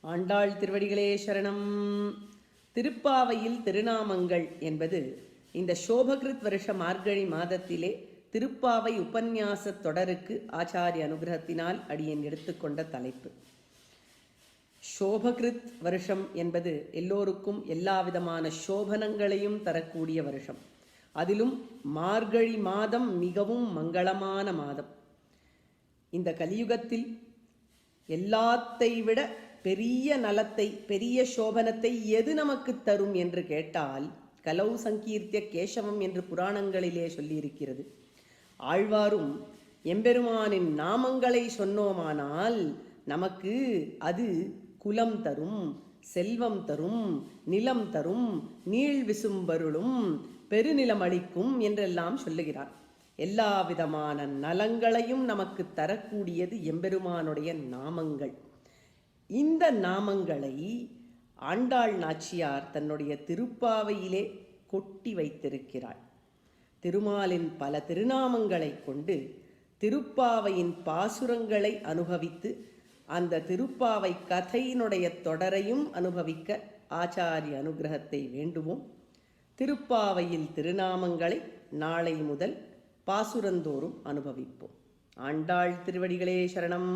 ஆண்டாள் திருவடிகளே சரணம். திருப்பாவையில் திருநாமங்கள் என்பது இந்த சோபகிருத் வருஷ மார்கழி மாதத்திலே திருப்பாவை உபன்யாச தொடருக்கு ஆச்சாரிய அனுகிரகத்தினால் அடியேன் எடுத்துக்கொண்ட தலைப்பு. சோபகிருத் வருஷம் என்பது எல்லோருக்கும் எல்லா விதமான சோபனங்களையும் தரக்கூடிய வருஷம். அதிலும் மார்கழி மாதம் மிகவும் மங்களமான மாதம். இந்த கலியுகத்தில் எல்லாத்தை விட பெரிய நலத்தை பெரிய சோபனத்தை எது நமக்கு தரும் என்று கேட்டால் கலவு சங்கீர்த்திய கேசவம் என்று புராணங்களிலே சொல்லியிருக்கிறது. ஆழ்வாரும் எம்பெருமானின் நாமங்களை சொன்னோமானால் நமக்கு அது குலம் தரும் செல்வம் தரும் நிலம் தரும் நீள் விசும்பருளும் பெருநிலம் அளிக்கும் என்றெல்லாம் சொல்லுகிறார் எல்லா விதமான நலங்களையும் நமக்கு தரக்கூடியது எம்பெருமானுடைய நாமங்கள். இந்த நாமங்களை ஆண்டாள் நாச்சியார் தன்னுடைய திருப்பாவையிலே கொட்டி வைத்திருக்கிறாள். திருமாலின் பல திருநாமங்களை கொண்டு திருப்பாவையின் பாசுரங்களை அனுபவித்து அந்த திருப்பாவை கதையினுடைய தொடரையும் அனுபவிக்க ஆச்சாரிய அனுகிரகத்தை வேண்டுவோம். திருப்பாவையில் திருநாமங்களை நாளை முதல் பாசுரந்தோறும் அனுபவிப்போம். ஆண்டாள் திருவடிகளே சரணம்.